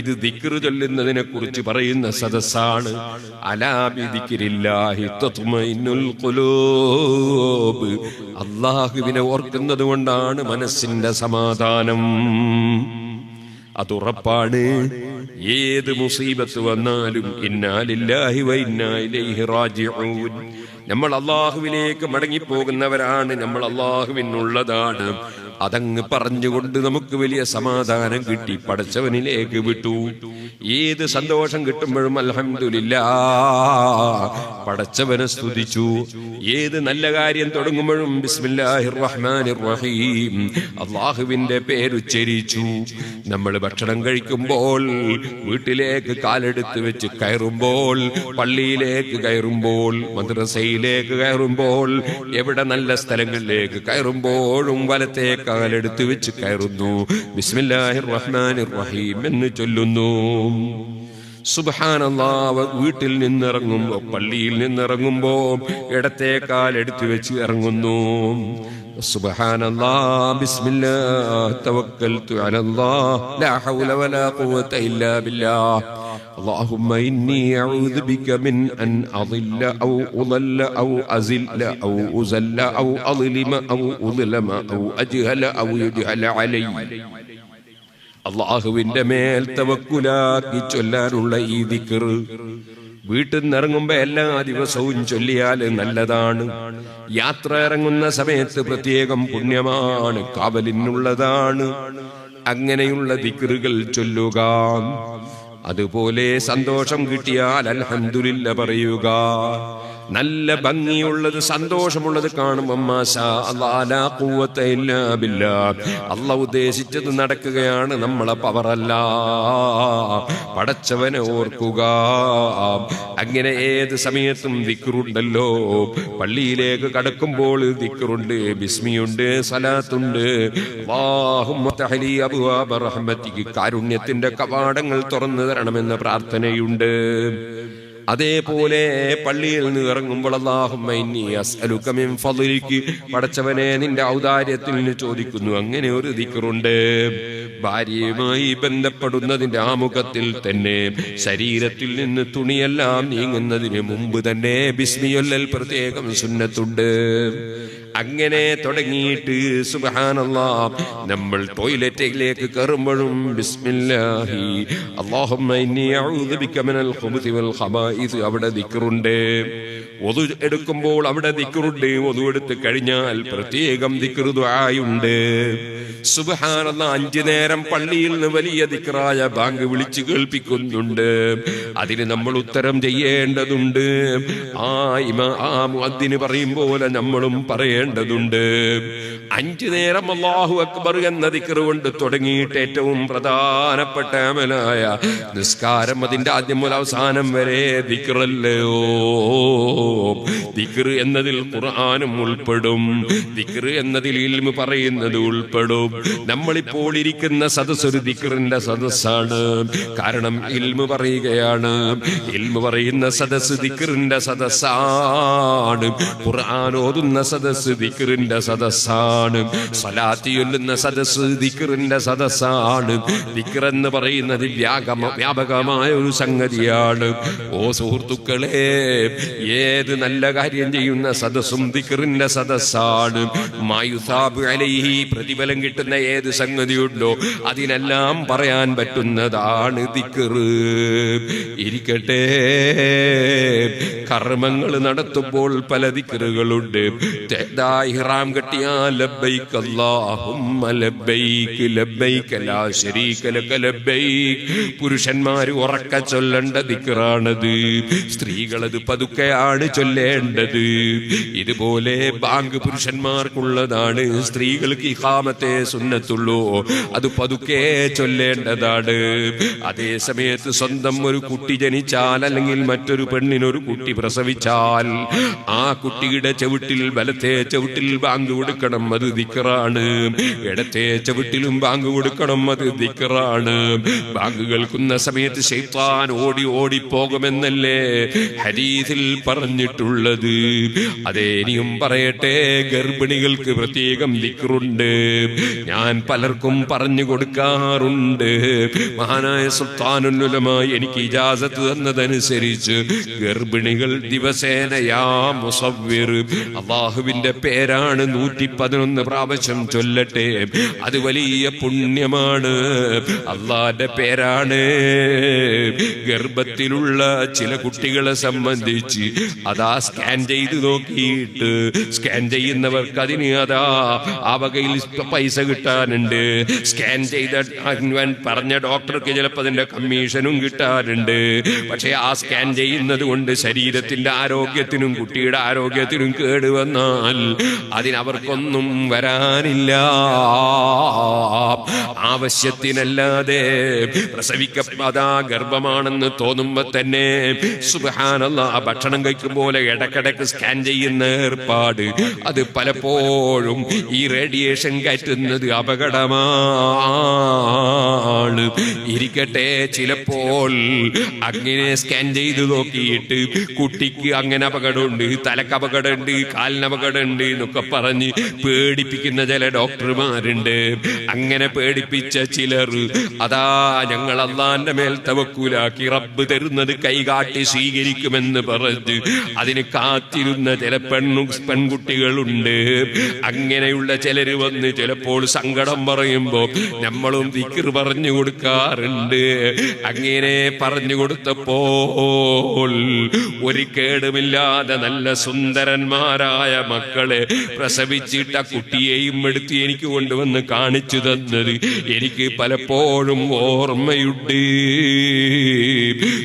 ഇത് ദിക്റ് ചൊല്ലുന്നതിനെ കുറിച്ച് പറയുന്ന സദസ്സാണ്. അള്ളാഹുവിനെ ഓർക്കുന്നത് കൊണ്ടാണ് മനസ്സിന്റെ സമാധാനം. അതുറപ്പാണ് ഏത് മുസീബത്ത് വന്നാലും ഇന്നാലില്ലാഹി വ ഇന്നാ ഇലൈഹി റാജിഊൻ. നമ്മൾ അള്ളാഹുവിലേക്ക് മടങ്ങിപ്പോകുന്നവരാണ്. നമ്മൾ അള്ളാഹുവിനുള്ളതാണ്. അതങ്ങ് പറഞ്ഞുകൊണ്ട് നമുക്ക് വലിയ സമാധാനം കിട്ടി. പടച്ചവനിലേക്ക് വിട്ടു. ഏത് സന്തോഷം കിട്ടുമ്പോഴും അൽഹംദുലില്ലാ. പടച്ചവനെ സ്തുതിച്ചു. ഏത് നല്ല കാര്യം തുടങ്ങുമ്പോഴും ബിസ്മില്ലാഹിർ റഹ്മാനിർ റഹീം അള്ളാഹുവിന്റെ പേരുച്ചരിച്ചു നമ്മൾ ഭക്ഷണം കഴിക്കുമ്പോൾ വീട്ടിലേക്ക് കാലെടുത്ത് വെച്ച് കയറുമ്പോൾ പള്ളിയിലേക്ക് കയറുമ്പോൾ മദ്രസയിലേക്ക് കയറുമ്പോൾ എവിടെ നല്ല സ്ഥലങ്ങളിലേക്ക് കയറുമ്പോഴും വലത്തെ കാലെടുത്ത് വെച്ച് കയറുന്നു. ബിസ്മില്ലാഹിർ റഹീം എന്ന് ചൊല്ലുന്നു. സുബാനല്ലാവ് വീട്ടിൽ നിന്നിറങ്ങുമ്പോ പള്ളിയിൽ നിന്നിറങ്ങുമ്പോ ഇടത്തെ കാലെടുത്ത് വെച്ച് ഇറങ്ങുന്നു. സുബഹാനല്ലാ ബിസ്മില്ലാ തവക്കൽതു ലാ ഹൗല വലാ ഖുവത ഇല്ലാ اللهم إني أعوذ بك من أن أضل أو أضل أو أزل أو أزل أو أظلم أو أظلم أو أجهل أو يجهل علي അള്ളാഹുവിന്റെ മേൽ തവക്കുലാക്കി ചൊല്ലാനുള്ള ഈ ദിക്കറ് വീട്ടിൽ നിന്ന് ഇറങ്ങുമ്പോ എല്ലാ ദിവസവും ചൊല്ലിയാൽ നല്ലതാണ് യാത്ര ഇറങ്ങുന്ന സമയത്ത് പ്രത്യേകം പുണ്യമാണ് കാവലിനുള്ളതാണ് അങ്ങനെയുള്ള ദിക്കറുകൾ ചൊല്ലുക അതുപോലെ സന്തോഷം കിട്ടിയാൽ അൽഹന്ദുലില്ല പറയുക. നല്ല ഭംഗിയുള്ളത് സന്തോഷമുള്ളത് കാണുമ്പോൾ അല്ല ഉദ്ദേശിച്ചത് നടക്കുകയാണ് നമ്മളെ പവറല്ല. പടച്ചവനെ ഓർക്കുക. അങ്ങനെ ഏത് സമയത്തും ദിക്കറുണ്ടല്ലോ പള്ളിയിലേക്ക് കടക്കുമ്പോൾ ദിക്കറുണ്ട് ബിസ്മിയുണ്ട് സലാത്തുണ്ട്. കാരുണ്യത്തിന്റെ കവാടങ്ങൾ തുറന്നു തരണമെന്ന പ്രാർത്ഥനയുണ്ട്. അതേപോലെ പള്ളിയിൽ നിന്ന് ഇറങ്ങുമ്പോൾ അള്ളാഹുമ്മ പടച്ചവനെ നിന്റെ ഔദാര്യത്തിൽ നിന്ന് ചോദിക്കുന്നു അങ്ങനെ ഒരു ദിക്കറുണ്ട് ഭാര്യയുമായി ബന്ധപ്പെടുന്നതിന്റെ ആമുഖത്തിൽ തന്നെ ശരീരത്തിൽ നിന്ന് തുണിയെല്ലാം നീങ്ങുന്നതിന് മുമ്പ് തന്നെ ബിസ്മിയൊല്ലൽ പ്രത്യേകം സുന്നത്തുണ്ട്. അങ്ങനെ തുടങ്ങിയിട്ട് സുബഹാനല്ലാ നമ്മൾ ടോയ്ലറ്റിലേക്ക് കയറുമ്പോഴും ബിസ്മില്ലാഹി. അല്ലാഹുമ്മ ഇന്നി അഊദു ബിക മിനൽ ഖുബുതി വൽ ഖബായിസ്. അവിടെ ദിക്റുണ്ട്. ഒതു എടുക്കുമ്പോൾ അവിടെ ദിക്റുണ്ട്. ഒതു എടുത്ത് കഴിഞ്ഞാൽ പ്രത്യേകം ദിക്റു ദുആയുണ്ട്. സുബ്ഹാനല്ലാഹ് അഞ്ചു നേരം പള്ളിയിൽ നിന്ന് വലിയ ദിക്റായ ബാങ്ക് വിളിച്ചു കേൾപ്പിക്കുന്നുണ്ട്. അതിന് നമ്മൾ ഉത്തരം ചെയ്യേണ്ടതുണ്ട്. ആ ഇമാ ആ മുഅദ്ദിന് പറയും പോലെ നമ്മളും പറയേണ്ടതുണ്ട്. അഞ്ചു നേരം അള്ളാഹു അക്ബർ എന്ന കൊണ്ട് തുടങ്ങിയിട്ട് ഏറ്റവും പ്രധാനപ്പെട്ട അമലായ നിസ്കാരം അതിന്റെ ആദ്യം മുതൽ അവസാനം വരെ എന്നതിൽ ഖുർആാനും ഉൾപ്പെടും. ദിക്റ് എന്നതിൽ ഇൽമു പറയുന്നത് ഉൾപ്പെടും. നമ്മളിപ്പോൾ ഇരിക്കുന്ന സദസ് ഒരു ദിക്റിന്റെ സദസ്സാണ്. കാരണം ഇൽമു പറയുകയാണ്. ഇൽമു പറയുന്ന സദസ് ദിക്റിന്റെ സദസ്സാണ്. ഖുർആൻ ഓതുന്ന സദസ് ദിക്റിന്റെ സദസ്സാണ്. സലാത്തി ചൊല്ലുന്ന സദസ് ദിക്റിന്റെ സദസ്സാണ്. ദിക്ർ എന്ന് പറയുന്നത് വ്യാകമ വ്യാപകമായ ഒരു സംഗതിയാണ്. ഓ സുഹൃത്തുക്കളെ ഏത് നല്ല കാര്യം ചെയ്യുന്ന സദസ്സും ദിക്റിന്റെ സദസ്സാണ്. മായുസാബ് അലൈഹി പ്രതിഫലം കിട്ടുന്ന ഏത് സംഗതിയുണ്ടോ അതിനെല്ലാം പറയാൻ പറ്റുന്നതാണ് ദിക്റ് ഇരിക്കട്ടെ. കർമ്മങ്ങൾ നടത്തുമ്പോൾ പല ദിക്റുകളുണ്ട് ഇഹ്റാം കെട്ടിയാ ലബ്ബൈക് അല്ലാഹുമ്മ ലബ്ബൈക് ലബ്ബൈക ലാ ശരീക ലക പുരുഷന്മാർ ഉറക്ക ചൊല്ലേണ്ട ദിക്റാണത് സ്ത്രീകളത് പതുക്കെയാണ് ചൊല്ലേണ്ടത്. ഇതുപോലെ ബാങ്ക് പുരുഷന്മാർക്കുള്ളതാണ് സ്ത്രീകൾക്ക് ഇഹാമത്തെ സുന്നത്തുള്ളൂ അത് പതുക്കെ ചൊല്ലേണ്ടതാണ്. അതേ സമയത്ത് സ്വന്തം ഒരു കുട്ടി ജനിച്ചാൽ അല്ലെങ്കിൽ മറ്റൊരു പെണ്ണിനൊരു കുട്ടി പ്രസവിച്ചാൽ ആ കുട്ടിയുടെ ചവിട്ടിൽ ബലത്തെ ചവിട്ടിൽ ബാങ്ക് കൊടുക്കണം അത് ദിക്കറാണ്. ഇടത്തെ ചവിട്ടിലും ബാങ്ക് കൊടുക്കണം അത് ദിക്കറാണ്. ബാങ്ക് കേൾക്കുന്ന സമയത്ത് ശൈത്താൻ ഓടി ഓടി പോകുമെന്നല്ലേ ഹരീതിൽ പറഞ്ഞിട്ടുള്ളത്. അതേ ഇനിയും പറയട്ടെ ഗർഭിണികൾക്ക് പ്രത്യേകം ദിക്കറുണ്ട്. ഞാൻ പലർക്കും പറഞ്ഞു കൊടുക്കാറുണ്ട്. മഹാനായ സുൽത്താനുല്ലമായി എനിക്ക് ഇജാസത്ത് തന്നതനുസരിച്ച് ഗർഭിണികൾ ദിവസേനയാ മുസവ്വിർ. അള്ളാഹുവിന്റെ പേരാണ് നൂറ്റി പതിനൊന്ന് പ്രാവശ്യം ചൊല്ലട്ടെ. അത് വലിയ പുണ്യമാണ്. അള്ളാന്റെ പേരാണ്. ഗർഭത്തിലുള്ള ചില കുട്ടികളെ സംബന്ധിച്ച് അതാ സ്കാൻ ചെയ്ത് നോക്കിയിട്ട് സ്കാൻ ചെയ്യുന്നവർക്ക് അതിന് അതാ ആ വകയിൽ പൈസ കിട്ടാനുണ്ട്. സ്കാൻ ചെയ്ത പറഞ്ഞ ഡോക്ടർക്ക് ചിലപ്പോൾ അതിന്റെ കമ്മീഷനും കിട്ടാനുണ്ട്. പക്ഷെ ആ സ്കാൻ ചെയ്യുന്നത് കൊണ്ട് ശരീരത്തിന്റെ ആരോഗ്യത്തിനും കുട്ടിയുടെ ആരോഗ്യത്തിനും കേട് വന്നാൽ അതിനവർക്കൊന്നും വരാനില്ല. ആവശ്യത്തിനല്ലാതെ പ്രസവിക്കപ്പെടാ ഗർഭമാണെന്ന് തോന്നുമ്പോ തന്നെ സുബഹാനല്ല ഭക്ഷണം കഴിക്കും പോലെ ഇടക്കിടക്ക് സ്കാൻ ചെയ്യുന്ന ഏർപ്പാട്. അത് പലപ്പോഴും ഈ റേഡിയേഷൻ കയറ്റുന്നത് അപകടമാണ്. ഇരിക്കട്ടെ ചിലപ്പോൾ അങ്ങനെ സ്കാൻ ചെയ്ത് നോക്കിയിട്ട് കുട്ടിക്ക് അങ്ങനെ അപകടമുണ്ട് തലക്ക് അപകടമുണ്ട് കാലിന് അപകടമുണ്ട്. എന്നൊക്കെ പറഞ്ഞ് പേടിപ്പിക്കുന്ന ചില ഡോക്ടർമാരുണ്ട്. അങ്ങനെ പേടിപ്പിച്ച ചിലർ അതാ ഞങ്ങൾ അള്ളാന്റെ മേൽ തവക്കൂലാക്കി റബ്ബ് തരുന്നത് കൈകാട്ടി സ്വീകരിക്കുമെന്ന് പറഞ്ഞ് അതിന് കാത്തിരുന്ന ചില പെണ്ണു പെൺകുട്ടികളുണ്ട്. അങ്ങനെയുള്ള ചിലര് വന്ന് ചിലപ്പോൾ സങ്കടം പറയുമ്പോ നമ്മളും ദിക്കർ പറഞ്ഞു കൊടുക്കാറുണ്ട്. അങ്ങനെ പറഞ്ഞു കൊടുത്തപ്പോൾ ഒരു കേടുമില്ലാതെ നല്ല സുന്ദരന്മാരായ മക്കളെ പ്രസവിച്ചിട്ട കുട്ടിയെയും എടുത്ത് എനിക്ക് കൊണ്ടുവന്ന് കാണിച്ചു തന്നത് എനിക്ക് പലപ്പോഴും ഓർമ്മയുണ്ട്.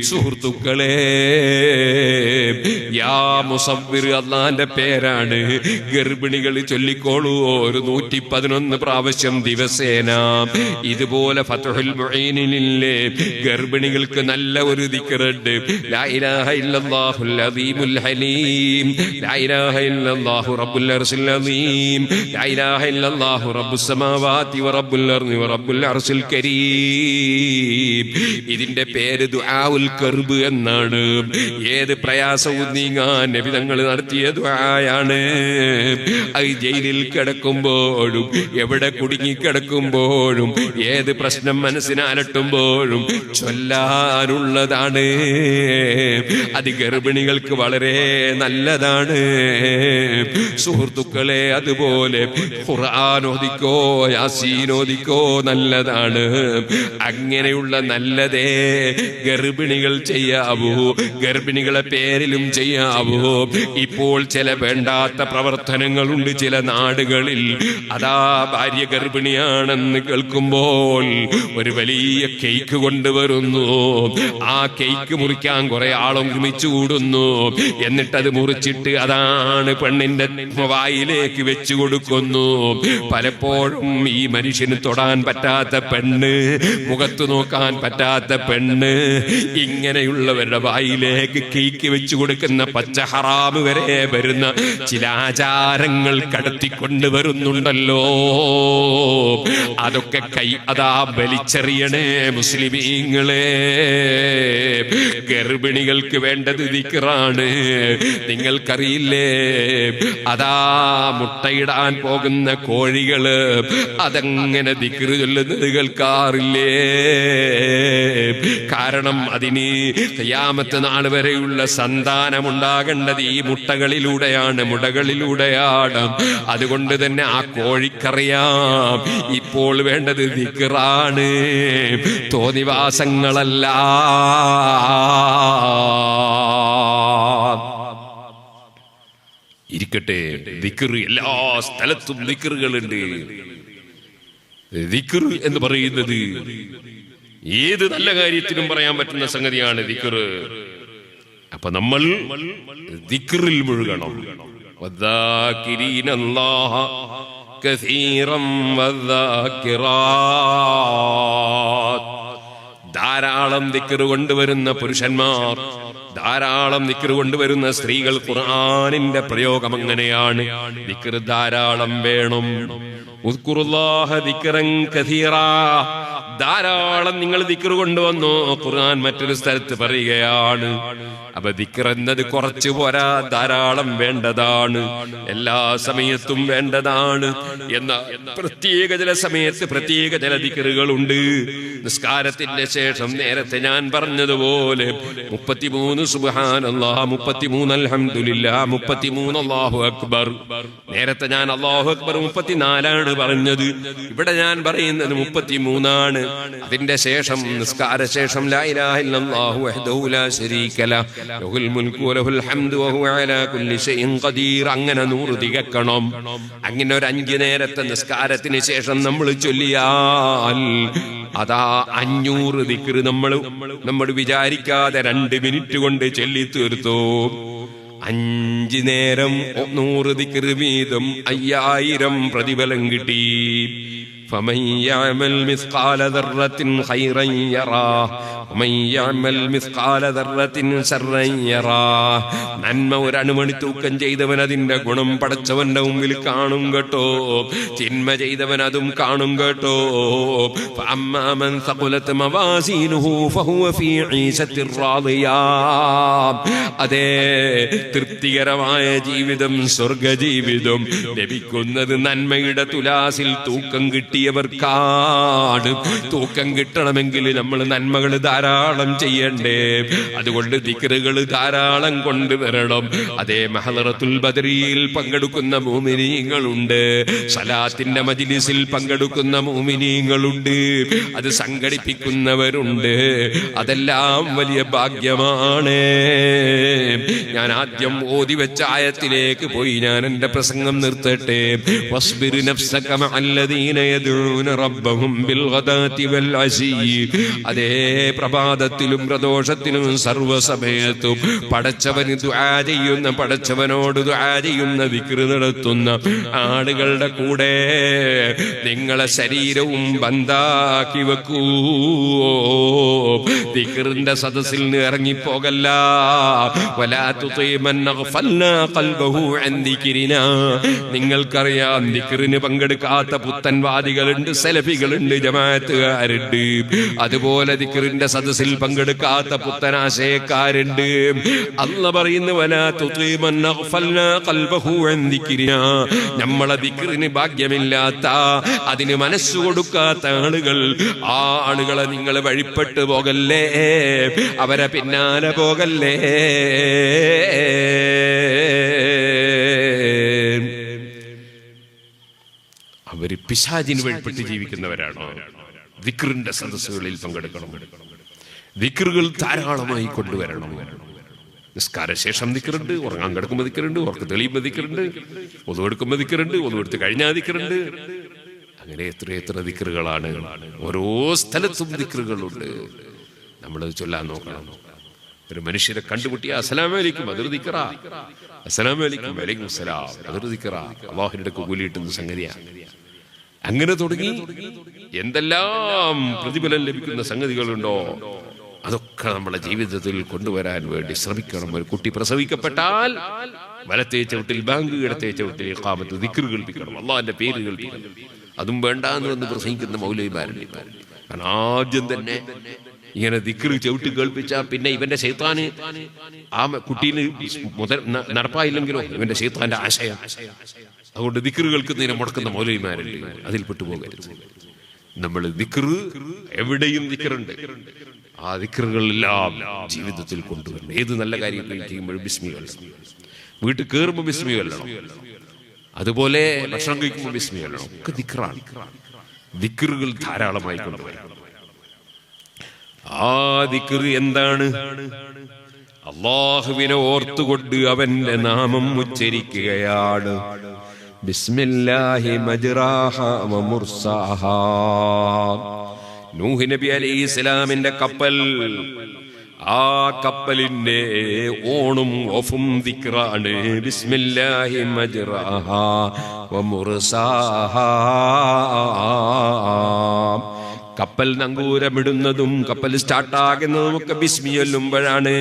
സുഹൃത്തുക്കളെ യാ അള്ളാന്റെ പേരാണ്. ഗർഭിണികൾ ചൊല്ലിക്കോളൂ ഒരു നൂറ്റി പതിനൊന്ന് പ്രാവശ്യം ദിവസേന. ഇതുപോലെ ഗർഭിണികൾക്ക് നല്ല ഒരു ദിക്റുണ്ട്. ലാ ഇലാഹ ഇല്ലല്ലാഹുൽ ഹലീം. ലാ ഇലാഹ ഇല്ലല്ലാഹു റബ്ബുൽ ലാ ഇലാഹ ഇല്ലല്ലാഹു റബ്ബുസ് സമാവാതി വറബ്ബുൽ അർളി വറബ്ബുൽ അർസിൽ കരീം. ഇതിന്റെ പേര് ദുആഉൽ കർബ് എന്നാണ്. ഏത് പ്രയാസവും നീങ്ങാൻ നബി തങ്ങൾ നടത്തിയ ദുആയാണ്. അത് ജയിലിൽ കിടക്കുമ്പോഴും എവിടെ കുടുങ്ങി കിടക്കുമ്പോഴും ഏത് പ്രശ്നം മനസ്സിനാലട്ടുമ്പോഴും ചൊല്ലാനുള്ളതാണ്. അത് ഗർഭിണികൾക്ക് വളരെ നല്ലതാണ്. സുഹൃത്തുക്കളെ അതുപോലെ ഖുർആൻ ഓദിക്കോ യാസീൻ നല്ലതാണ്. അങ്ങനെയുള്ള നല്ലതേ ഗർഭിണികൾ ചെയ്യാവൂ ഗർഭിണികളെ പേരിലും ചെയ്യാവൂ. ഇപ്പോൾ ചില വേണ്ടാത്ത പ്രവർത്തനങ്ങളുണ്ട് ചില നാടുകളിൽ. അതാ ഭാര്യ ഗർഭിണിയാണെന്ന് കേൾക്കുമ്പോൾ ഒരു വലിയ കേക്ക് കൊണ്ടുവരുന്നു. ആ കേക്ക് മുറിക്കാൻ കുറെ ആളും ഒരുമിച്ച് കൂടുന്നു എന്നിട്ടത് മുറിച്ചിട്ട് അതാണ് പെണ്ണിന്റെ വായിലേക്ക് വെച്ചു കൊടുക്കുന്നു പലപ്പോഴും ഈ മനുഷ്യന് തൊടാൻ പറ്റാത്ത പെണ്ണ് മുഖത്ത് നോക്കാൻ പറ്റാത്ത പെണ്ണ് ഇങ്ങനെയുള്ളവരുടെ വായിലേക്ക് കേക്ക് വെച്ചു കൊടുക്കുന്ന പച്ച ഹറാമ് വരെ വരുന്ന ചില ആചാരങ്ങൾ കടത്തിക്കൊണ്ട് വരുന്നുണ്ടല്ലോ. അതൊക്കെ കൈ അതാ വലിച്ചെറിയണേ മുസ്ലിമീങ്ങളെ. ഗർഭിണികൾക്ക് വേണ്ടത് ദിക്റാണ്. നിങ്ങൾക്കറിയില്ലേ? അതാ മുട്ടയിടാൻ പോകുന്ന കോഴികൾ അതങ്ങനെ ദിക്കറ് ചൊല്ലുന്നത് കേൾക്കാറില്ലേ? കാരണം അതിന് കയ്യാമത്ത് നാൾ വരെയുള്ള സന്താനമുണ്ടാകേണ്ടത് ഈ മുട്ടകളിലൂടെയാണ് മുടകളിലൂടെയാണ്. അതുകൊണ്ട് തന്നെ ആ കോഴിക്കറിയാം ഇപ്പോൾ വേണ്ടത് ദിക്കറാണ് തോന്നിവാസങ്ങളല്ല. ഇരിക്കട്ടെ ദിക്കറ് എല്ലാ സ്ഥലത്തും ദിക്കറുകളുണ്ട് ദിക്കർ എന്ന് പറയുന്നത് ഏത് നല്ല കാര്യത്തിനും പറയാൻ പറ്റുന്ന സംഗതിയാണ് ദിക്കറ് അപ്പൊ നമ്മൾ ദിക്കറിൽ മുഴുകണം. ധാരാളം ദിക്കറ് കൊണ്ടുവരുന്ന പുരുഷന്മാർ ധാരാളം ദിക്ർ കൊണ്ടുവരുന്ന സ്ത്രീകൾ ഖുർആാനിന്റെ പ്രയോഗം അങ്ങനെയാണ്. ദിക്ർ ധാരാളം വേണം. ധാരാളം നിങ്ങൾ ദിക്ർ കൊണ്ടുവന്നു. ഖുർആൻ മറ്റൊരു സ്ഥലത്ത് പറയുകയാണ്. അപ്പൊ ദിക്കർ എന്നത് കുറച്ചു പോരാ ധാരാളം വേണ്ടതാണ്. എല്ലാ സമയത്തും വേണ്ടതാണ് എന്ന പ്രത്യേക ചില സമയത്ത് പ്രത്യേക ചില ദിക്റുകളുണ്ട്. നിസ്കാരത്തിന്റെ ശേഷം നേരത്തെ ഞാൻ പറഞ്ഞതുപോലെ മുപ്പത്തിമൂന്ന് നേരത്തെ ഞാൻ അള്ളാഹു അക്ബർ മുപ്പത്തിനാലാണ് പറഞ്ഞത്. ഇവിടെ ഞാൻ പറയുന്നത് മുപ്പത്തിമൂന്നാണ്. അതിന്റെ ശേഷം നിസ്കാര ശേഷം അങ്ങനെ നൂറ് തികക്കണം. അങ്ങനെ ഒരു അഞ്ചു നേരത്തെ നിസ്കാരത്തിന് ശേഷം നമ്മൾ ചൊല്ലിയാൽ അതാ അഞ്ഞൂറ് ദിക്റ് നമ്മൾ നമ്മൾ വിചാരിക്കാതെ രണ്ട് മിനിറ്റ് കൊണ്ട് ചൊല്ലി തീർത്തു. അഞ്ചു നേരം നൂറ് ദിക്കൃ വീതം അയ്യായിരം പ്രതിഫലം കിട്ടി. فمن يعمل مثقال ذرة خيرا يراه ومن يعمل مثقال ذرة شرا يراه നന്മ ഒരു അണുമണി തൂക്കം ചെയ്തവൻ അതിന്റെ ഗുണം പടച്ചവന്റെ മുമ്പിൽ കാണും കേട്ടോ ചിന്മ ചെയ്തവൻ അതും കാണും കേട്ടോ فأما من ثقلت موازينه فهو في عيشة راضية അതേ തൃപ്തികരമായ ജീവിതം സ്വർഗ ജീവിതം ലഭിക്കുന്നത് നന്മയുടെ തുലാസിൽ തൂക്കം കിട്ടിയവർക്കാണ് തൂക്കം കിട്ടണമെങ്കിൽ നമ്മൾ നന്മകൾ ധാരാളം ചെയ്യണ്ടേ. അതുകൊണ്ട് ദിക്കറുകൾ ധാരാളം കൊണ്ടുവരണം. അതേ മഹലറത്തുൽ ബദരിയിൽ പങ്കെടുക്കുന്ന മോമിനീങ്ങളുണ്ട്. സലാത്തിന്റെ മജിലിസിൽ പങ്കെടുക്കുന്ന മോമിനീങ്ങളുണ്ട്. അത് സംഘടിപ്പിക്കുന്നവരുണ്ട്. അതെല്ലാം വലിയ ഭാഗ്യമാണ്. ഞാൻ ആദ്യം ഓതി വെച്ച ആയത്തിലേക്ക് പോയി. ഞാൻ എന്റെ പ്രസംഗം നിർത്തട്ടെ. വസ്ബിർ അതേ പ്രഭാതത്തിലും പ്രദോഷത്തിലും സർവസമയത്തും പടച്ചവന് ദുആ ചെയ്യുന്ന പടച്ചവനോട് ദുആ ചെയ്യുന്ന വിക്ര് നടത്തുന്ന ആളുകളുടെ കൂടെ നിങ്ങളെ ശരീരവും ബന്ധാക്കി വെക്കൂ. സദസ്സിൽ നിന്ന് ഇറങ്ങിപ്പോകല്ല. നിങ്ങൾക്കറിയാം ദിക്റിന് പങ്കെടുക്കാത്ത പുത്തൻവാദികളുണ്ട് സെലഫികളുണ്ട് ജമാഅത്തുകാരുണ്ട്. അതുപോലെ ദിക്റിന്റെ സദസ്സിൽ പങ്കെടുക്കാത്ത പുത്തനാശയക്കാരുണ്ട്. അല്ല പറയുന്നു നമ്മളെ ദിക്റിന് ഭാഗ്യമില്ലാത്ത അതിന് മനസ്സ് കൊടുക്കാത്ത ആളുകൾ ആ ആളുകളെ നിങ്ങൾ വഴിപ്പെട്ടു പോകല്ലേ? അവരെ പിന്നാലെ പോകല്ലേ? അവർ പിശാചിന് വഴിപ്പെട്ട് ജീവിക്കുന്നവരാണോ? വിക്രിന്റെ സദസ്സുകളിൽ പങ്കെടുക്കണം. വിക്രുകൾ ധാരാളമായി കൊണ്ടുവരണം. നിസ്കാരശേഷം നിൽക്കുന്നുണ്ട് ഉറങ്ങാൻ കിടക്കുമ്പോൾ നിൽക്കുന്നുണ്ട് ഉറക്ക തെളിയുമ്പോൾ നിൽക്കുന്നുണ്ട് ഒതുവെടുക്കുമ്പോൾ നിൽക്കുന്നുണ്ട് ഒതുവെടുത്ത് കഴിഞ്ഞാൽ നിൽക്കുന്നുണ്ട് അങ്ങനെ എത്ര എത്ര വിക്രുകളാണ്. ഓരോ സ്ഥലത്തും വിക്രുകളുണ്ട്. നമ്മളത് ചൊല്ലാൻ നോക്കണം. ഒരു മനുഷ്യരെ കണ്ടുമുട്ടിയ അസലാമലിക്കും അതൊരു ദിക്കറ അസലാമലിക്കും വലൈക്കും അസലാം അതൊരു ദിക്കറ അള്ളാഹിനടുക്ക് കൂലിയിട്ടുന്ന സംഗതിയാണ് അങ്ങനെ തുടങ്ങി എന്തെല്ലാം പ്രതിഫലം ലഭിക്കുന്ന സംഗതികളുണ്ടോ? അതൊക്കെ നമ്മുടെ ജീവിതത്തിൽ കൊണ്ടുവരാൻ വേണ്ടി ശ്രമിക്കണം. ഒരു കുട്ടി പ്രസവിക്കപ്പെട്ടാൽ വലത്തെ ചവിട്ടിൽ ബാങ്ക് ഇടത്തെ ചവിട്ടിൽ കാമത്ത് ദിക്കറ് കേൾപ്പിക്കണം. അള്ളാഹിന്റെ പേര് കേൾപ്പിക്കണം. അതും വേണ്ട എന്ന് വന്ന് പ്രസംഗിക്കുന്ന മൗലവിമാരുണ്ട് കാരണം ആദ്യം തന്നെ ഇങ്ങനെ ദിക്കറ് ചവിട്ടി കേൾപ്പിച്ച പിന്നെ ഇവന്റെ ശൈത്താന് ആ കുട്ടീന് നടപ്പായില്ലെങ്കിലോ? ഇവന്റെ ശൈത്താന്റെ ആശയം. അതുകൊണ്ട് ദിക്കറ് നേരെ മുടക്കുന്ന മൗലവിമാരുണ്ട് അതിൽപ്പെട്ടു പോകരുത് നമ്മൾ ദിക്കറ് എവിടെയും ദിക്കറുണ്ട് ആ ദിക്കറുകളെല്ലാം ജീവിതത്തിൽ കൊണ്ടുവരണം. ഏത് നല്ല കാര്യം ചെയ്യുമ്പോഴും ബിസ്മി കൊല്ലണം വീട്ടിൽ കയറുമ്പോൾ ബിസ്മി കൊല്ലണം അതുപോലെ ഭക്ഷണം കഴിക്കുമ്പോൾ ബിസ്മി കൊല്ലണം ഒക്കെ ദിക്കറാണ് ദിക്കറുകൾ ധാരാളമായി കൊണ്ടുവരണം ആ ദിക്കറ് എന്താണ്? അള്ളാഹുവിനെ ഓർത്തുകൊണ്ട് അവന്റെ നാമം ഉച്ചരിക്കുകയാണ്. ബിസ്മില്ലാഹി മജ്റാഹ വ മുർസാഹ. നൂഹ് നബി അലൈഹി ഇസ്ലാമിന്റെ കപ്പൽ. ആ കപ്പലിന്റെ ഓണും ഓഫും ദിക്റാണ്. ബിസ്മില്ലാഹി മജ്റാഹ വ മുർസാഹ. കപ്പൽ നങ്കൂരമിടുന്നതും കപ്പൽ സ്റ്റാർട്ടാകുന്നതും ഒക്കെ ബിസ്മി ചൊല്ലുമ്പോഴാണ്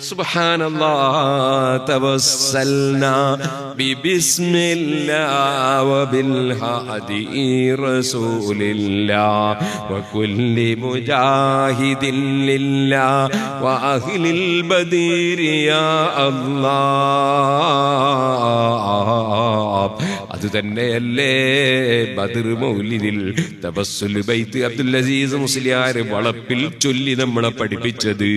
سبحان الله توسلنا ببسم الله وبالهادي رسول الله وكل مجاهد لله وأهل البدير يا الله അത് തന്നെയല്ലേ ബദർ മൗലിദിൽ തബസ്സുൽ ബൈത്ത് അബ്ദുൽ അസീസ് മുസ്ലിയാർ വളപ്പിൽ ചൊല്ലി നമ്മളെ പഠിപ്പിച്ചത്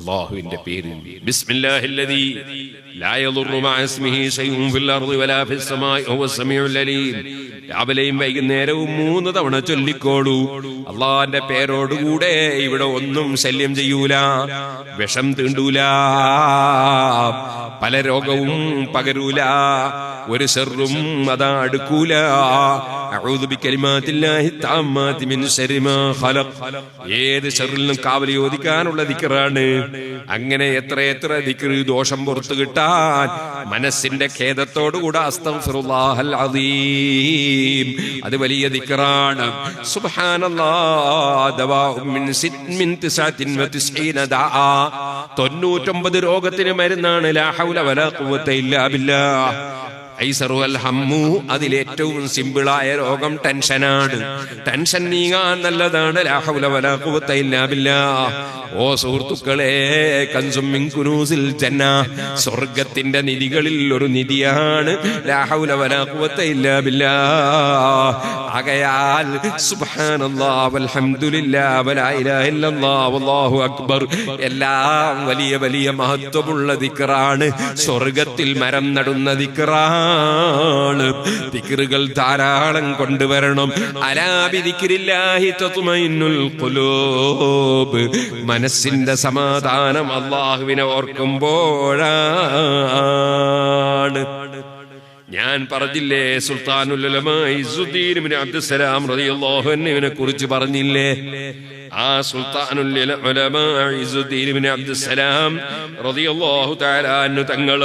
അള്ളാഹുവിന്റെ പേര് ബിസ്മില്ലാഹില്ലദീ ലാ يضر مع اسمه شيء في الارض ولا في السماء هو السميع العليم രാവിലെയും വൈകുന്നേരവും മൂന്ന് തവണ ചൊല്ലിക്കോളൂ. അള്ളാന്റെ പേരോടുകൂടെ ഇവിടെ ഒന്നും ശല്യം ചെയ്യൂല. വിഷം തീണ്ടൂല. പല രോഗവും പകരൂല. ഒരു ഷെറും അതാ അടുക്കൂല. ഏത് ഷെറിലും കാവൽ ചോദിക്കാനുള്ള ദിക്കറാണ് അങ്ങനെ എത്ര എത്ര ദിക്കറ് ദോഷം പുറത്തു കിട്ടാൻ മനസ്സിന്റെ ഖേദത്തോടുകൂടെ അസ്തഗ്ഫിറുല്ലാഹൽ അദീം. അത് വലിയ തിസ്അത്തിൻ തൊണ്ണൂറ്റൊമ്പത് രോഗത്തിന് മരുന്നാണ്. ഹമ്മു അതിലേറ്റവും സിമ്പിളായ രോഗം ടെൻഷനാണ്. ടെൻഷൻ നീങ്ങാൻ നല്ലതാണ്. ഓ സുഹൃത്തുക്കളെ കൻസും മിൻ കുനൂസിൽ ജന്ന. സ്വർഗത്തിന്റെ നിധികളിൽ ഒരു നിധിയാണ്. ആകയാൽ അക്ബർ. എല്ലാം വലിയ വലിയ മഹത്വമുള്ള ദിക്റാണ്. സ്വർഗത്തിൽ മരം നടുന്ന ദിക്റാണ് ദിക്റുകൾ ധാരാളം കൊണ്ടുവരണം. അലാബി ദിക്രില്ലാഹി തത്മഇന്നുൽ ഖുലൂബ്. മനസ്സിന്റെ സമാധാനം അള്ളാഹുവിനെ ഓർക്കുമ്പോഴാണ്. ഞാൻ പറഞ്ഞില്ലേ അബ്ദുസ്സലാം റളിയല്ലാഹു അൻഹുവിനെ കുറിച്ച് പറഞ്ഞില്ലേ? ആ അബ്ദുസ്സലാം റളിയല്ലാഹു തആല അൻഹു തങ്ങൾ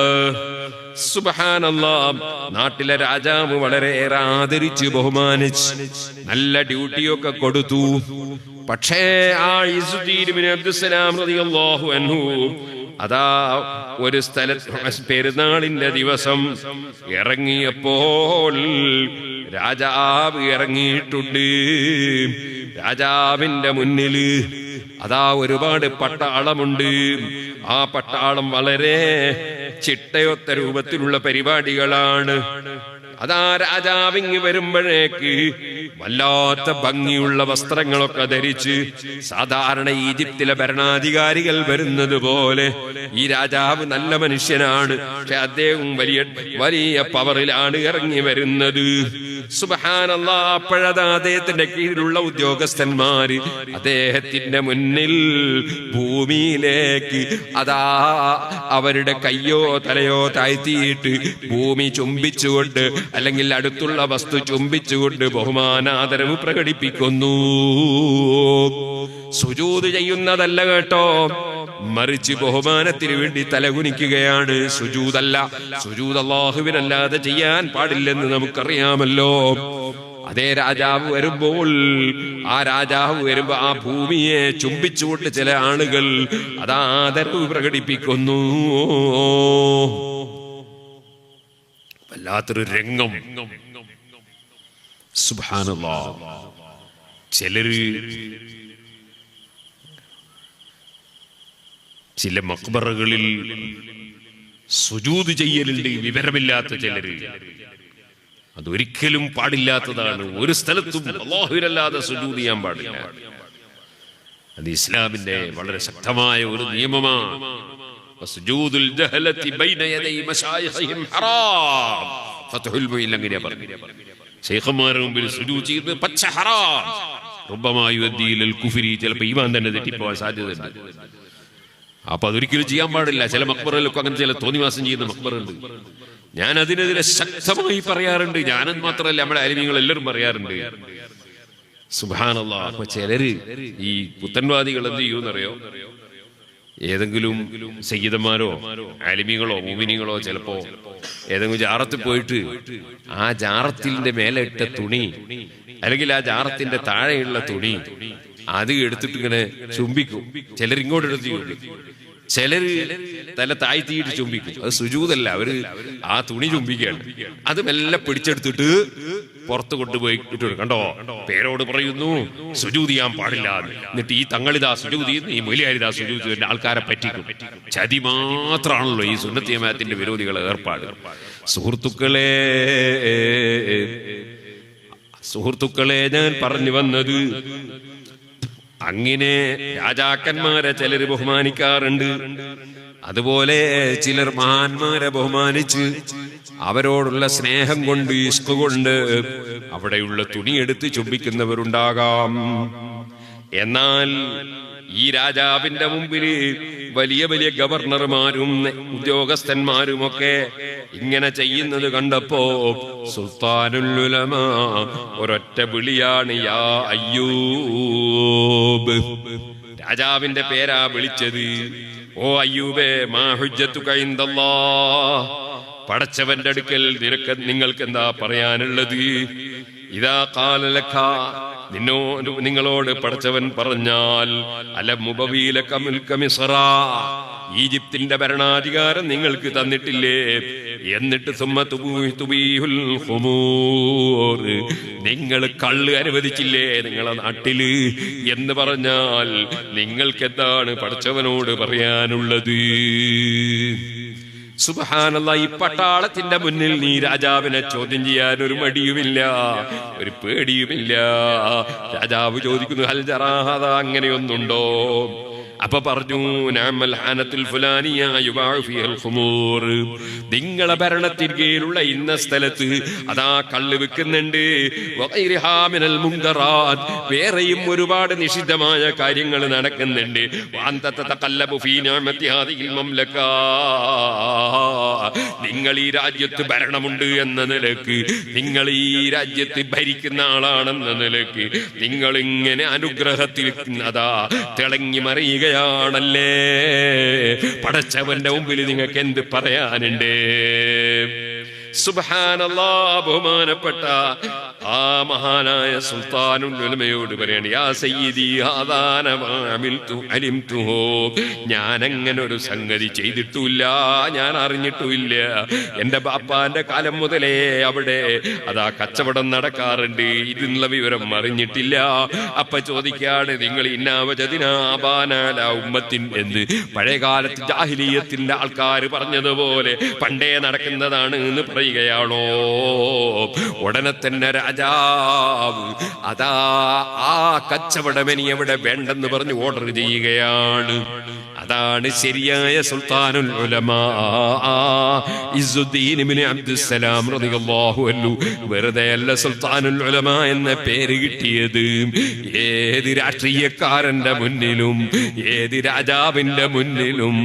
നാട്ടിലെ രാജാവ് വളരെയേറെ ആദരിച്ച് ബഹുമാനിച്ച്. നല്ല ഡ്യൂട്ടിയൊക്കെ കൊടുത്തു. പക്ഷേ ആ ഇസ്സുദ്ദീൻ അബ്ദുസലാം റളിയല്ലാഹു അൻഹു അതാ ഒരു സ്ഥലത്ത് പെരുന്നാളിന്റെ ദിവസം ഇറങ്ങിയപ്പോൾ രാജാവ് ഇറങ്ങിയിട്ടുണ്ട്. രാജാവിന്റെ മുന്നിൽ അതാ ഒരുപാട് പട്ടാളമുണ്ട്. ആ പട്ടാളം വളരെ ചിട്ടയൊത്ത രൂപത്തിലുള്ള പരിപാടികളാണ്. അതാ രാജാവിങ് വരുമ്പോഴേക്ക് വല്ലാത്ത ഭംഗിയുള്ള വസ്ത്രങ്ങളൊക്കെ ധരിച്ച് സാധാരണ ഈജിപ്തിലെ ഭരണാധികാരികൾ വരുന്നത് പോലെ ഈ രാജാവ് നല്ല മനുഷ്യനാണ്. പക്ഷെ അദ്ദേഹം വലിയ വലിയ പവറിലാണ് ഇറങ്ങി വരുന്നത്. സുബഹാനല്ല അപ്പോഴതാ അദ്ദേഹത്തിന്റെ കീഴിലുള്ള ഉദ്യോഗസ്ഥന്മാര് അദ്ദേഹത്തിന്റെ മുന്നിൽ ഭൂമിയിലേക്ക് അതാ അവരുടെ കയ്യോ തലയോ താഴ്ത്തിയിട്ട് ഭൂമി ചുംബിച്ചുകൊണ്ട് അല്ലെങ്കിൽ അടുത്തുള്ള വസ്തു ചുംബിച്ചുകൊണ്ട് ബഹുമാനാദരവ് പ്രകടിപ്പിക്കുന്നു. സുജൂത് ചെയ്യുന്നതല്ല കേട്ടോ. മറിച്ച് ബഹുമാനത്തിന് വേണ്ടി തലകുനിക്കുകയാണ്. സുജൂതല്ല. സുജൂത് അള്ളാഹുവിനല്ലാതെ ചെയ്യാൻ പാടില്ലെന്ന് നമുക്കറിയാമല്ലോ. അതേ രാജാവ് വരുമ്പോൾ ആ രാജാവ് വരുമ്പോ ആ ഭൂമിയെ ചുംബിച്ചുകൊണ്ട് ചില ആളുകൾ അതാ ആദരവ് പ്രകടിപ്പിക്കുന്നു. വല്ലാത്തൊരു രംഗം. സുബാനല്ലാ ചിലര് ചില മക്ബറകളിൽ സുജൂത് ചെയ്യലുണ്ട് വിവരമില്ലാത്ത ചിലര് അതൊരിക്കലും പാടില്ലാത്തതാണ്. ഒരു സ്ഥലത്തും അള്ളാഹുവിനല്ലാതെ സുജൂത് ചെയ്യാൻ പാടില്ല. അത് ഇസ്ലാമിന്റെ വളരെ ശക്തമായ ഒരു നിയമമാണ്. അങ്ങനെയാ പറഞ്ഞു ശൈഖന്മാരുടെ മുമ്പിൽ സുജൂദ് ചെയ്യുന്നത് പച്ച ഹറാം. റുബ്ബമായി യുദ്ദീലൽ കുഫരി. ചിലപ്പോൾ ഈമാൻ തന്നെ തെറ്റിപ്പോവാൻ സാധ്യതയുണ്ട്. അപ്പൊ അതൊരിക്കലും ചെയ്യാൻ പാടില്ല. ചില മക്ബറയിലൊക്കെ അങ്ങനെ ചില തോന്നിവാസം ചെയ്യുന്ന മക്ബറുണ്ട്. ഞാൻ അതിനെതിരെ ശക്തമായി പറയാറുണ്ട്. ഞാനെന്ന് മാത്രമല്ല നമ്മുടെ അലിമീങ്ങൾ എല്ലാവരും പറയാറുണ്ട്. സുബാനല്ല അപ്പൊ ചിലര് ഈ പുത്തൻവാദികൾ എന്ത് ചെയ്യുമെന്നറിയോ? ഏതെങ്കിലും സയ്യിദന്മാരോ അലിമികളോ മൂമിനികളോ ചിലപ്പോ ഏതെങ്കിലും ജാറത്ത് പോയിട്ട് ആ ജാറത്തിന്റെ മേലെ ഇട്ട തുണി അല്ലെങ്കിൽ ആ ജാറത്തിന്റെ താഴെയുള്ള തുണി അത് എടുത്തിട്ട് ഇങ്ങനെ ചുംബിക്കും. ചിലർ ഇങ്ങോട്ട് ചിലര് തല താഴ്ത്തിയിട്ട് ചുംബിക്കും. അത് സുജൂതല്ല അവർ ആ തുണി ചുംബിക്കുകയാണ്. അത് മെല്ലെ പിടിച്ചെടുത്തിട്ട് പുറത്ത് കൊണ്ടുപോയി ഇട്ടു കണ്ടോ? പേരോട് പറയുന്നു സുജൂതി ചെയ്യാൻ പാടില്ല എന്നിട്ട് ഈ തങ്ങളിതാ സുജൂതി ഈ മൊലിയാരിതാ സുജൂതി ആൾക്കാരെ പറ്റിക്കും. ചതി മാത്രമാണല്ലോ ഈ സുന്നത്തിയമത്തിന്റെ വിരോധികളെ ഏർപ്പാട്. സുഹൃത്തുക്കളെ സുഹൃത്തുക്കളെ ഞാൻ പറഞ്ഞു വന്നത് അങ്ങനെ രാജാക്കന്മാരെ ചിലർ ബഹുമാനിക്കാറുണ്ട്. അതുപോലെ ചിലർ മഹാന്മാരെ ബഹുമാനിച്ച് അവരോടുള്ള സ്നേഹം കൊണ്ട് ഇഷ്ക കൊണ്ട് അവിടെയുള്ള തുണിയെടുത്ത് ചുംബിക്കുന്നവരുണ്ടാകാം. എന്നാൽ ഈ രാജാവിന്റെ മുമ്പിൽ വലിയ വലിയ ഗവർണർമാരും ഉദ്യോഗസ്ഥന്മാരുമൊക്കെ ഇങ്ങനെ ചെയ്യുന്നത് കണ്ടപ്പോ സുൽത്താനുലുലമ ഒരൊറ്റ വിളിയാണ് യാ അയ്യൂബ്. രാജാവിന്റെ പേരാ വിളിച്ചത്. ഓ അയ്യൂബേ മാഹുജത്തു കൈന്തല്ലാ പടച്ചവന്റെ അടുക്കൽ നിനക്ക് നിങ്ങൾക്ക് എന്താ പറയാനുള്ളത് ഇതാ കാലലക്ക നിന്നോ നിങ്ങളോട് പടച്ചവൻ പറഞ്ഞാൽ അല മുബവീല കമിൽ കമിസറ ഈജിപ്തിന്റെ ഭരണാധികാരം നിങ്ങൾക്ക് തന്നിട്ടില്ലേ? എന്നിട്ട് നിങ്ങൾ കള്ള് അനുവദിച്ചില്ലേ നിങ്ങളെ നാട്ടിൽ? എന്ന് പറഞ്ഞാൽ നിങ്ങൾക്ക് എന്താണ് പടച്ചവനോട് പറയാനുള്ളത്? സുബഹാനല്ല ഈ പട്ടാളത്തിന്റെ മുന്നിൽ നീ രാജാവിനെ ചോദ്യം ചെയ്യാൻ ഒരു മടിയുമില്ല ഒരു പേടിയുമില്ല. രാജാവ് ചോദിക്കുന്നു ഹൽജറാഹത അങ്ങനെയൊന്നുണ്ടോ? അപ്പൊ പറഞ്ഞു നിങ്ങളെ ഭരണത്തിന് കീഴിലുള്ള ഇന്ന സ്ഥലത്ത് അതാ കള്ള് മുങ്കറാത്ത് വേറെയും ഒരുപാട് നിഷിദ്ധമായ കാര്യങ്ങൾ നടക്കുന്നുണ്ട്. നിങ്ങൾ ഈ രാജ്യത്ത് ഭരണമുണ്ട് എന്ന നിലയ്ക്ക് നിങ്ങൾ ഈ രാജ്യത്ത് ഭരിക്കുന്ന ആളാണെന്ന നിലയ്ക്ക് നിങ്ങൾ ഇങ്ങനെ അനുഗ്രഹത്തിൽ അതാ തിളങ്ങി മറിയുകയാണല്ലേ പടച്ചവന്റെ മുമ്പിൽ നിങ്ങൾക്ക് എന്ത് പറയാനുണ്ട്? സുബ്ഹാനല്ലാ ബഹുമാനപ്പെട്ട ആ മഹാനായ സുൽത്താനുൽ ഉലമയോട് പറയാണ് യാ സയ്യിദി ഞാൻ അങ്ങനെ ഒരു സംഗതി ചെയ്തിട്ടില്ല ഞാൻ അറിഞ്ഞിട്ടുമില്ല. എന്റെ ബാപ്പാന്റെ കാലം മുതലേ അവിടെ അതാ കച്ചവടം നടക്കാറുണ്ട് ഇതിനുള്ള വിവരം അറിഞ്ഞിട്ടില്ല. അപ്പ ചോദിക്കാണ് നിങ്ങൾ ഇന്നാവചതിനാപാനാല ഉമ്മത്തിൻ? എന്ന്. പഴയകാലത്ത് ജാഹിലീയത്തിന്റെ ആൾക്കാർ പറഞ്ഞതുപോലെ പണ്ടേ നടക്കുന്നതാണ് എന്ന് പറയുകയാണോ? ഉടനെ തന്നെ രാജാവ് അതാ ആ കച്ചവടം ഇനി എവിടെ വേണ്ടെന്ന് പറഞ്ഞ് ഓർഡർ ചെയ്യുകയാണ്. അതാണ് ശരിയായ സുൽത്താനുൽ ഉലമാ. ഇബ്നു അബ്ദുസ്സലാം റളിയല്ലാഹു അൻഹു. വെറുതെ അല്ല സുൽത്താനുൽ ഉലമാ എന്ന പേര് കിട്ടിയത്. ഏത് രാഷ്ട്രീയക്കാരന്റെ മുന്നിലും ഏത് രാജാവിന്റെ മുന്നിലും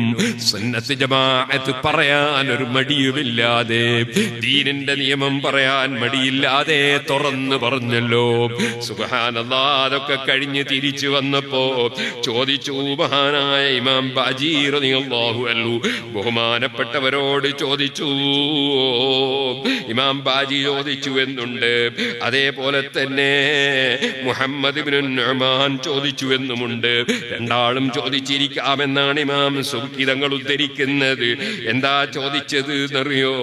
സുന്നത്ത് ജമാഅത്ത് പറയാൻ ഒരു മടിയുമില്ലാതെ ദീനിന്റെ നിയമം പറയാൻ മടിയില്ലാതെ തുറന്നു പറഞ്ഞല്ലോ. സുബ്ഹാനല്ലാ അതൊക്കെ കഴിഞ്ഞ് തിരിച്ചു വന്നപ്പോ ചോദിച്ചു മഹാനായ ഇമാം ബഹുമാനപ്പെട്ടവരോട് ചോദിച്ചു. ഇമാം ബാജി ചോദിച്ചു എന്നുണ്ട്. അതേപോലെ തന്നെ മുഹമ്മദ് ചോദിച്ചു എന്നുമുണ്ട്. രണ്ടാളും ചോദിച്ചിരിക്കാമെന്നാണ് ഇമാം സുഖിതങ്ങൾ ഉദ്ധരിക്കുന്നത്. എന്താ ചോദിച്ചത് എന്നറിയോ?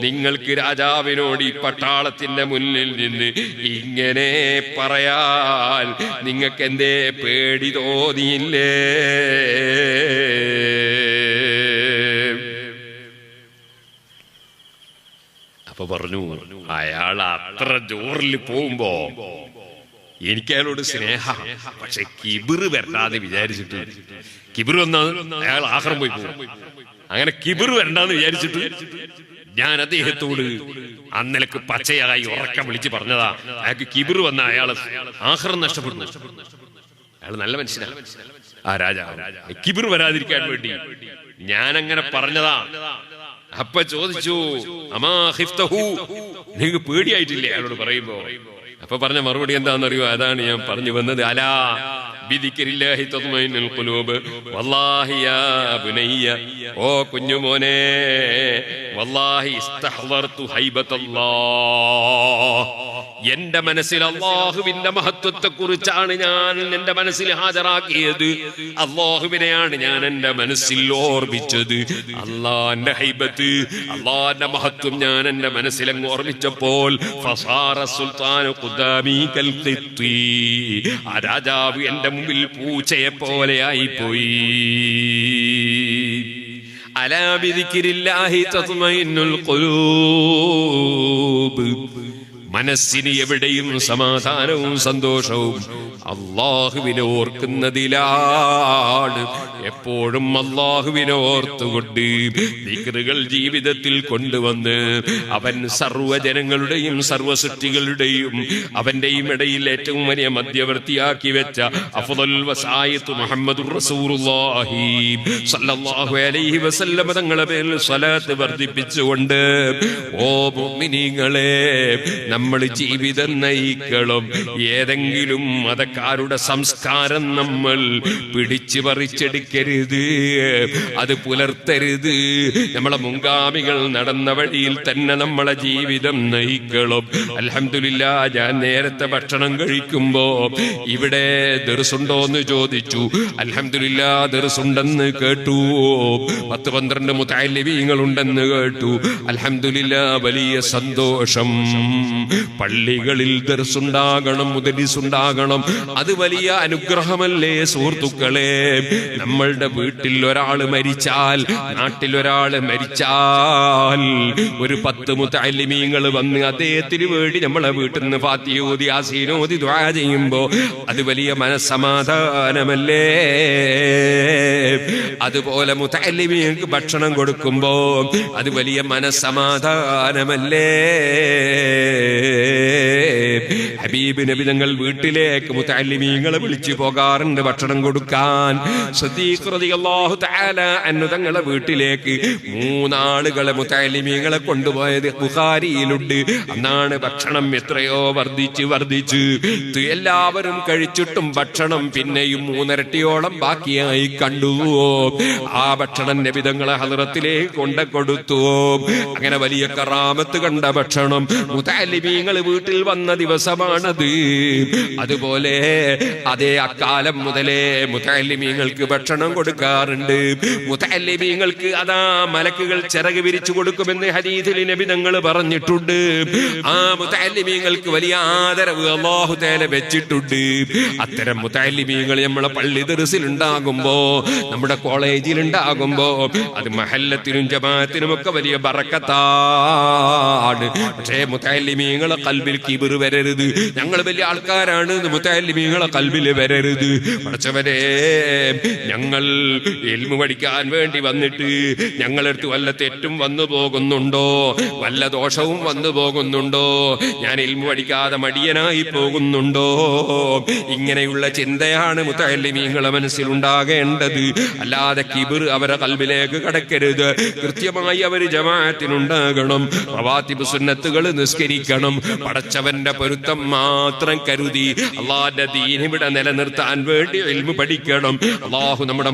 നിങ്ങൾക്ക് രാജാവിനോട് ഈ പട്ടാളത്തിന്റെ മുന്നിൽ നിന്ന് ഇങ്ങനെ പറയാൽ നിങ്ങൾക്ക് എന്തേ പേടി തോന്നിയില്ലേ? അപ്പൊ പറഞ്ഞു അയാൾ അത്ര ജോറിൽ പോകുമ്പോ എനിക്ക് അയാളോട് സ്നേഹ. പക്ഷെ കിബിറ് വരണ്ടാന്ന് വിചാരിച്ചിട്ട് കിബിറ് വന്ന അയാൾ ആഹ്റം പോയി പോകും. അങ്ങനെ കിബിറ് വരണ്ടാന്ന് വിചാരിച്ചിട്ട് ഞാൻ അദ്ദേഹത്തോട് അന്നലക്ക് പച്ചയായി ഉറക്കം വിളിച്ച് പറഞ്ഞതാ. അയാൾക്ക് കിബിർ വന്ന അയാൾ ആഹ്റം നഷ്ടപ്പെടുന്നു. അയാൾ നല്ല മനുഷ്യനാണ് ആ രാജാ കിബിർ വരാതിരിക്കാൻ വേണ്ടി. ഞാൻ അങ്ങനെ പറഞ്ഞതാ. അപ്പ ചോദിച്ചു അമാ ഹിഫ്തഹു? നിങ്ങൾക്ക് പേടിയായിട്ടില്ലേ? അയാളോട് പറയുമ്പോ. അപ്പൊ പറഞ്ഞ മറുപടി എന്താണെന്നറിയോ? അതാണ് ഞാൻ പറഞ്ഞു വന്നത്. അലാ ബിദിക്രില്ലാഹി തത്മഇന്നുൽ ഖുലൂബ്. വല്ലാഹി യാ ഓ കുഞ്ഞുമോനെ വല്ലാഹി ഹൈബതല്ലാഹ് എന്റെ മനസ്സിൽ അള്ളാഹുവിന്റെ മഹത്വത്തെ കുറിച്ചാണ് ഞാൻ എന്റെ മനസ്സിൽ ഹാജരാക്കിയത്. അള്ളാഹുവിനെയാണ് ഞാൻ എന്റെ മനസ്സിൽ ഓർമ്മിച്ചത്. അള്ളാന്റെ ഹൈബത്ത് അള്ളാന്റെ മഹത്വം ഞാൻ എന്റെ മനസ്സിൽ അങ്ങ് ഓർമ്മിച്ചപ്പോൾ. ആ രാജാവ് എന്റെ മുമ്പിൽ പൂച്ചയെ പോലെയായി പോയി അലാ ബിദിക്രില്ലാഹി തത്മഇന്നുൽ ഖുലൂബ്. മനസ്സിന് എവിടെയും സമാധാനവും സന്തോഷവും അള്ളാഹുവിനെ ഓർക്കുന്നതിലാണ് എപ്പോഴും അള്ളാഹുവിനെ ഓർത്തുകൊണ്ട് ദിക്റുകൾ ജീവിതത്തിൽ കൊണ്ടുവന്ന് അവൻ സർവജനങ്ങളുടെയും സർവസൃഷ്ടികളുടെയും അവന്റെയും ഇടയിൽ ഏറ്റവും വലിയ മധ്യവർത്തിയാക്കി വെച്ച അഫ്ദൽ വസായത്ത് മുഹമ്മദ് അലൈഹി വസല്ലമ തങ്ങളെ പേരിൽ സ്വലാത്ത് വർദ്ധിപ്പിച്ചുകൊണ്ട് ഓ മുഅ്മിനീങ്ങളെ നമ്മൾ ജീവിതം നയിക്കണം. ഏതെങ്കിലും മതക്കാരുടെ സംസ്കാരം നമ്മൾ പിടിച്ചു പറിച്ചെടുക്കരുത്. അത് പുലർത്തരുത്. നമ്മളെ മുൻഗാമികൾ നടന്ന വഴിയിൽ തന്നെ നമ്മളെ ജീവിതം നയിക്കണം. അലഹമില്ല ഞാൻ നേരത്തെ ഭക്ഷണം കഴിക്കുമ്പോ ഇവിടെ ദിവസുണ്ടോ എന്ന് ചോദിച്ചു. അലഹമില്ല ദിവസുണ്ടെന്ന് കേട്ടു. പത്ത് പന്ത്രണ്ട് ഉണ്ടെന്ന് കേട്ടു. അലഹമില്ല വലിയ സന്തോഷം. പള്ളികളിൽ ദർസുണ്ടാകണം മുതലിസുണ്ടാകണം അത് വലിയ അനുഗ്രഹമല്ലേ സുഹൃത്തുക്കളെ? നമ്മളുടെ വീട്ടിൽ ഒരാൾ മരിച്ചാൽ നാട്ടിൽ ഒരാൾ മരിച്ചാൽ ഒരു പത്ത് മുത്തലിമീങ്ങൾ വന്ന് അദ്ദേഹത്തിന് വേണ്ടി നമ്മളെ വീട്ടിൽ നിന്ന് ഫാത്തിയോതി ആസീനോതി ദ്വാ ചെയ്യുമ്പോ അത് വലിയ മനസ്സമാധാനമല്ലേ? അതുപോലെ മുത്തലിമീങ്ങൾക്ക് ഭക്ഷണം കൊടുക്കുമ്പോൾ അത് വലിയ മനസ്സമാധാനമല്ലേ? ഹബീബ് നബി തങ്ങൾ വീട്ടിലേക്ക് മുത്തല്ലിമീങ്ങളെ വിളിച്ചു പോകാറുണ്ട് ഭക്ഷണം കൊടുക്കാൻ. തങ്ങളെ വീട്ടിലേക്ക് മൂന്നാളുകളെ മുത്തല്ലിമീങ്ങളെ കൊണ്ടുപോയത് ബുഹാരിയിലുണ്ട് അന്നാണ് ഭക്ഷണം എത്രയോ വർദ്ധിച്ച് വർദ്ധിച്ച്. എല്ലാവരും കഴിച്ചിട്ടും ഭക്ഷണം പിന്നെയും മൂന്നരട്ടിയോളം ബാക്കിയായി കണ്ടു. ആ ഭക്ഷണം നബിതങ്ങളെ ഹലറത്തിലേക്ക് കൊണ്ട കൊടുത്തു. അങ്ങനെ വലിയ കറാമത്ത് കണ്ട ഭക്ഷണം മുത്തല്ലിമീങ്ങൾ വീട്ടിൽ വന്ന ദിവസമാണത് അതുപോലെ അതേ അക്കാലം മുതലേ മുതലിമീങ്ങൾക്ക് ഭക്ഷണം കൊടുക്കാറുണ്ട്. മുതലിമീങ്ങൾക്ക് അതാ മലക്കുകൾ ചിറക് വിരിച്ചു കൊടുക്കുമെന്ന് ഹരീതിൽ നബിതങ്ങൾ പറഞ്ഞിട്ടുണ്ട്. ആ മുതലിമീങ്ങൾക്ക് വലിയ ആദരവ് അള്ളാഹു തേല വെച്ചിട്ടുണ്ട്. അത്തരം മുതലിമീങ്ങൾ നമ്മളെ പള്ളി തെറിസിൽ ഉണ്ടാകുമ്പോ നമ്മുടെ കോളേജിൽ ഉണ്ടാകുമ്പോ അത് മഹല്ലത്തിനും ജമാഅത്തിനും ഒക്കെ വലിയ ബറക്കത്താണ്. പക്ഷേ മുത്താലിമീങ്ങളെ കൽബിൽ കിബിർ വരരുത്. ഞങ്ങൾ വലിയ ആൾക്കാരാണ്. മുത്താലിമീങ്ങളെ കൽബിൽ വരരുത്. പഠിച്ചവരെ ഞങ്ങൾ എൽമു പഠിക്കാൻ വേണ്ടി വന്നിട്ട് ഞങ്ങളടുത്ത് വല്ല തെറ്റും വന്നു പോകുന്നുണ്ടോ? വല്ല ദോഷവും വന്നു പോകുന്നുണ്ടോ? ഞാൻ എൽമു പഠിക്കാതെ മടിയനായി പോകുന്നുണ്ടോ? ഇങ്ങനെയുള്ള ചിന്തയാണ് മുത്തല്ലിമീങ്ങളെ മനസ്സിലുണ്ടാകേണ്ടത്. അല്ലാതെ കിബിർ അവരെ കൽബിലേക്ക് കടക്കരുത്. കൃത്യമായി അവർ ജമാഅത്തിനുണ്ടാകണം. പ്രവാത്തിബ് സുന്നത്തുകൾ നിസ്കരിക്കണം. പടച്ചവന്റെ പൊരുത്തം മാത്രം കരുതി. അള്ളാന്റെ ദീൻ ഇവിടെ നിലനിർത്താൻ വേണ്ടി എൽമു പഠിക്കണം. അള്ളാഹു നമ്മുടെ